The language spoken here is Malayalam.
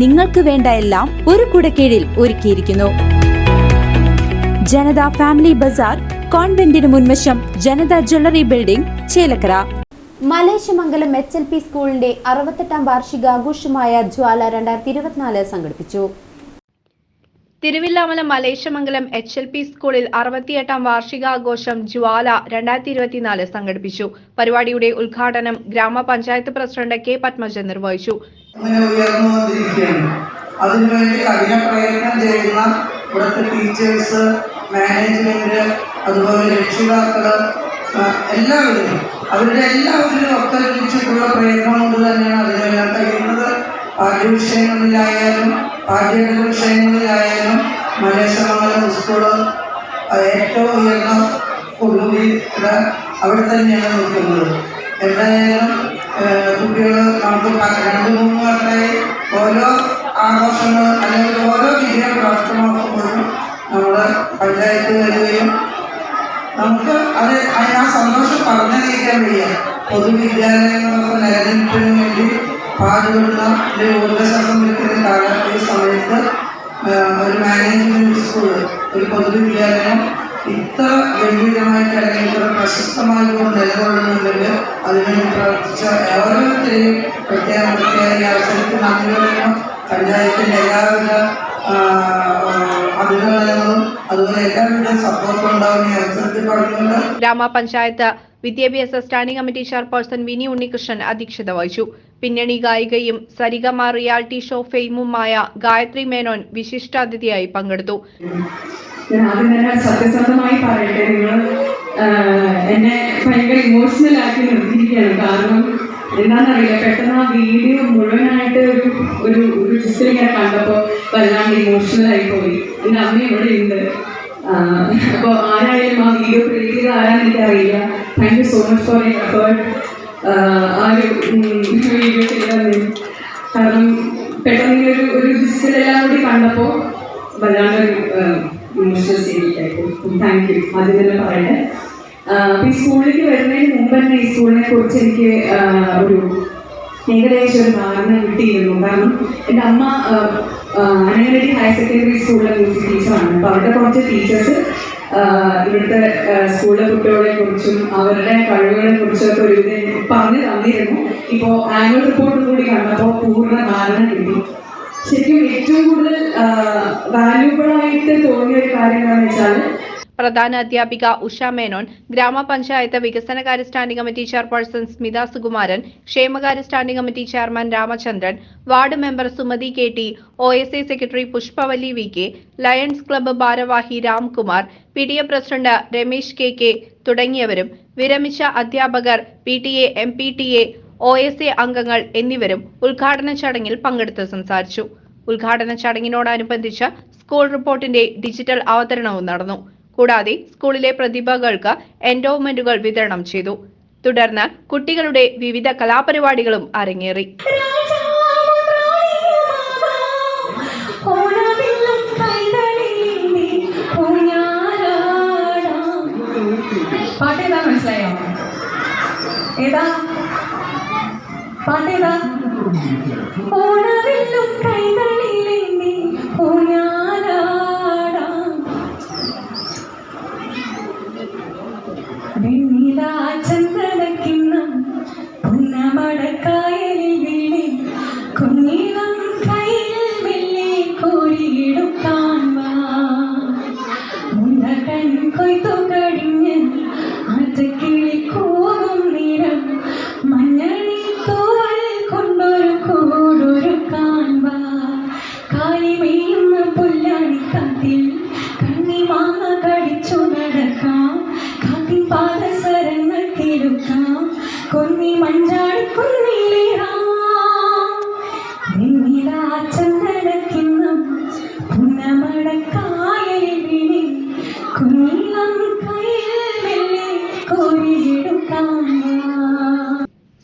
നിങ്ങൾക്ക് വേണ്ട എല്ലാം ഒരു കുടക്കീഴിൽ ഒരുക്കിയിരിക്കുന്നു. ജനത ഫാമിലി ബസാർ കോൺവെന്റിന് മുൻവശം Janatha jewellery building Chelakkara. Malesamangalam H L P സ്കൂളിന്റെ അറുപത്തെട്ടാം വാർഷികാഘോഷമായ ജ്വാല രണ്ടായിരത്തി ഇരുപത്തിനാല് സംഘടിപ്പിച്ചു. Thiruvilwamala Malesamangalam H L P സ്കൂളിൽ അറുപത്തിയെട്ടാം വാർഷികാഘോഷം ജ്വാല രണ്ടായിരത്തി ഇരുപത്തിനാല് സംഘടിപ്പിച്ചു. പരിപാടിയുടെ ഉദ്ഘാടനം ഗ്രാമപഞ്ചായത്ത് പ്രസിഡന്റ് കെ പത്മജൻ നിർവഹിച്ചു. അതിനുവേണ്ടി കഠിന ചെയ്യുന്ന ടീച്ചേഴ്സ് മാനേജ്മെന്റ് രക്ഷിതാക്കൾ എല്ലാവരും അവരുടെ ഒത്തൊരുമിച്ചിട്ടുള്ള പ്രയത്നം കൊണ്ട് തന്നെയാണ് അതിനെല്ലാം കഴിയുന്നത്. പാഠ്യവിഷയങ്ങളിലായാലും പാഠ്യേതര വിഷയങ്ങളിലായാലും മലേശ്വരമംഗലം സ്കൂൾ ഏറ്റവും ഉയർന്ന കുടുംബീത അവിടെ തന്നെയാണ് നിൽക്കുന്നത്. എന്തായാലും കുട്ടികൾ നമുക്ക് രണ്ട് മൂന്ന് വർഷമായി ഓരോ ആഘോഷങ്ങൾ അല്ലെങ്കിൽ ഓരോ വിജയം പ്രാപ്തമാക്കുമ്പോഴും നമ്മുടെ പഞ്ചായത്ത് വരികയും നമുക്ക് അത് ആ സന്തോഷം പറഞ്ഞറിയിക്കാൻ വയ്യ. പൊതുവിദ്യാലയങ്ങളൊക്കെ നിലനിൽപ്പിന് വേണ്ടി ഒരു ഊർജശ്വാസം വിളിക്കുന്ന കാലം ഈ സമയത്ത് ഒരു മാനേജ്മെന്റ് സ്കൂൾ ഒരു പൊതുവിദ്യാലയം. ഇത്ര ഗംഭീരമായിട്ട് അല്ലെങ്കിൽ ഇത്ര പ്രശസ്തമായി കൊണ്ട് നിലകൊള്ളുന്നുണ്ടെങ്കിൽ അതിനുവേണ്ടി പ്രവർത്തിച്ച ഓരോരുത്തരെയും പ്രത്യേക പ്രത്യേക ഈ അവസരത്തിൽ നന്ദി പഞ്ചായത്തിന്റെ എല്ലാവിധ അഭിനന്ദനങ്ങളും അതുപോലെ എല്ലാവരുടെയും സപ്പോർട്ടും ഉണ്ടാവുന്ന ഈ അവസരത്തിൽ പറഞ്ഞുകൊണ്ട് ഗ്രാമപഞ്ചായത്ത് വിദ്യാഭ്യാസ standing committee chairperson Vini Unnikrishnan അധ്യക്ഷത വഹിച്ചു. പിന്നണി ഗായികയും സരിഗമ റിയാലിറ്റി ഷോ ഫെയിമുമായ ഗായത്രി മേനോൻ വിശിഷ്ടാതിഥിയായി പങ്കെടുത്തു. ഞാൻ ആദ്യം തന്നെ സത്യസന്ധമായി പറയട്ടെ നിങ്ങൾ എന്നെ ഭയങ്കര ഇമോഷണൽ ആക്കി നിർത്തിയിരിക്കുകയാണ്. കാരണം എന്താണെന്നറിയില്ല. പെട്ടെന്ന് ആ വീഡിയോ മുഴുവനായിട്ട് ഒരു ഒരു ഒരു ഡിസ്റ്റിൽ ഇങ്ങനെ കണ്ടപ്പോൾ വല്ലാണ്ട് ഇമോഷണൽ ആയി പോയി. എന്റെ അമ്മ ഇവിടെ ഉണ്ട്. അപ്പോൾ ആരായാലും ആ വീഡിയോ ക്രിയേറ്റ് ചെയ്ത ആരാന്ന് എനിക്കറിയില്ല. Thank you so much for you effort ആ ഒരു വീഡിയോ ചെയ്തത് കാരണം പെട്ടെന്ന് ഇങ്ങനെ ഒരു ഒരു എല്ലാം കൂടി കണ്ടപ്പോൾ വല്ലാണ്ടൊരു ഇമോഷണൽ ആയിട്ട് താങ്ക് യു ആദ്യം തന്നെ പറയട്ടെ. ഈ സ്കൂളിലേക്ക് വരുന്നതിന് മുമ്പ് തന്നെ ഈ സ്കൂളിനെ കുറിച്ച് എനിക്ക് ഒരു ഏകദേശം ഒരു ധാരണ കിട്ടിയിരുന്നു. കാരണം എന്റെ അമ്മ അനങ്ങനടി ഹയർ സെക്കൻഡറി സ്കൂളിലെ മ്യൂസിക് ടീച്ചറാണ് അപ്പോൾ അവരുടെ കുറച്ച് ടീച്ചേഴ്സ് ഇവിടുത്തെ സ്കൂളിലെ കുട്ടികളെ കുറിച്ചും അവരുടെ കഴിവുകളെ കുറിച്ചും ഒക്കെ ഒരു പറഞ്ഞു തന്നിരുന്നു. ഇപ്പോൾ ആനുവൽ റിപ്പോർട്ടും കൂടി കണ്ടപ്പോൾ പൂർണ ധാരണ കിട്ടി. ശരിക്കും ഏറ്റവും കൂടുതൽ വാല്യൂബിൾ ആയിട്ട് തോന്നിയ ഒരു കാര്യം എന്താണെന്ന് വെച്ചാൽ പ്രധാന അധ്യാപിക ഉഷ മേനോൻ ഗ്രാമപഞ്ചായത്ത് വികസനകാര്യ standing committee chairperson Smitha Sukumaran ക്ഷേമകാര്യ standing committee chairman Ramachandran ward member Sumathi K T O S I secretary Pushpavalli V K Lions club ഭാരവാഹി Ramkumar P D A president Ramesh K K തുടങ്ങിയവരും വിരമിച്ച അധ്യാപകർ P T A M P T A O S A അംഗങ്ങൾ എന്നിവരും ഉദ്ഘാടന ചടങ്ങിൽ പങ്കെടുത്ത് സംസാരിച്ചു. ഉദ്ഘാടന ചടങ്ങിനോടനുബന്ധിച്ച് സ്കൂൾ റിപ്പോർട്ടിന്റെ ഡിജിറ്റൽ അവതരണവും നടന്നു. കൂടാതെ സ്കൂളിലെ പ്രതിഭകൾക്ക് എൻഡോവ്മെന്റുകൾ വിതരണം ചെയ്തു. തുടർന്ന് കുട്ടികളുടെ വിവിധ കലാപരിപാടികളും അരങ്ങേറി. പാട്ട് ഏതാ മനസ്സിലായോ? ഏതാ? പാട്ട് ഏതാ ഓണവില്ലും കൈകളിലേന്തി ഊഞ്ഞാലാടാം കുഞ്ഞിളം കയ്യിൽ മെല്ലെ കോരിയെടുക്കാൻ മുണ്ടകൻ കൊയ്ത്തു കഴിഞ്ഞ് ആറ്റക്കിളി കൂവും നിറം. മഞ്ഞണി തോവൽ കൊണ്ടൊരു കൂടൊരു കാൺവാ കാലിമേയുന്ന പുല്ലാണിക്കാട്ടിൽ കണ്ണിമാങ്ങ കടിച്ചു നടക്കാം. കാത്തിൻ പാദസരങ്ങൾ തിരുക്കാം കൊന്നി മഞ്ചാടി കുന്നിലേറാം